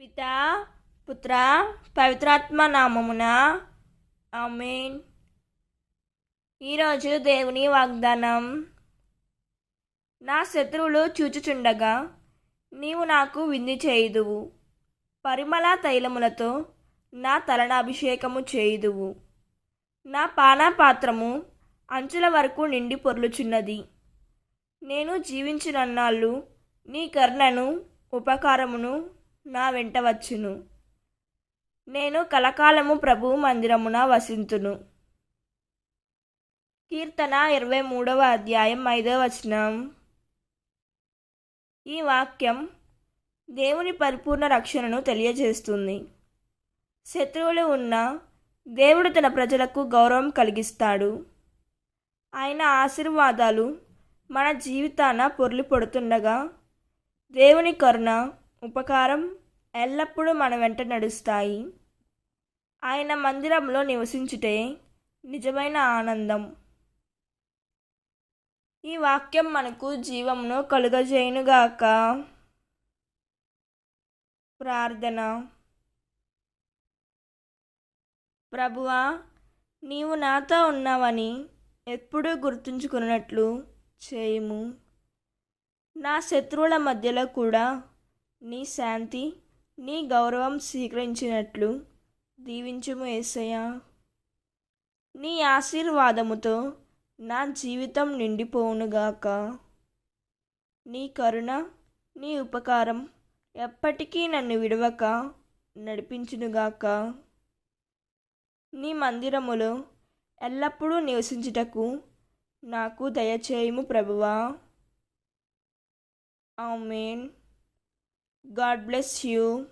పితా పుత్ర పవిత్రాత్మ నామమున. ఆమెన్. ఈరోజు దేవుని వాగ్దానం. నా శత్రువులు చూచుచుండగా నీవు నాకు విందు చేయుదువు. పరిమళ తైలములతో నా తలన అభిషేకము చేయుదువు. నా పానపాత్రము అంచుల వరకు నిండి పొర్లుచున్నది. నేను జీవించినన్నాళ్ళు నీ కర్ణను ఉపకారమును నా వెంట వచ్చును. నేను కలకాలము ప్రభు మందిరమున వసింతును. కీర్తన ఇరవై మూడవ అధ్యాయం ఐదవ వచనం. ఈ వాక్యం దేవుని పరిపూర్ణ రక్షణను తెలియజేస్తుంది. శత్రువులు ఉన్న దేవుడు తన ప్రజలకు గౌరవం కలిగిస్తాడు. ఆయన ఆశీర్వాదాలు మన జీవితాన పొర్లి పడుతుండగా దేవుని కరుణ ఉపకారం ఎల్లప్పుడూ మన వెంట నడుస్తాయి. ఆయన మందిరంలో నివసించుటే నిజమైన ఆనందం. ఈ వాక్యం మనకు జీవమును కలుగజేయునుగాక. ప్రార్థన. ప్రభువా నీవు నాతో ఉన్నావని ఎప్పుడూ గుర్తుంచుకున్నట్లు చేయము. నా శత్రువుల మధ్యలో కూడా నీ శాంతి నీ గౌరవం స్వీకరించినట్లు దీవించుము ఏసయ్యా. నీ ఆశీర్వాదముతో నా జీవితం నిండిపోవునుగాక. నీ కరుణ నీ ఉపకారం ఎప్పటికీ నన్ను విడవక నడిపించునుగాక. నీ మందిరములో ఎల్లప్పుడూ నివసించుటకు నాకు దయచేయము ప్రభువా. ఆమెన్. God bless you.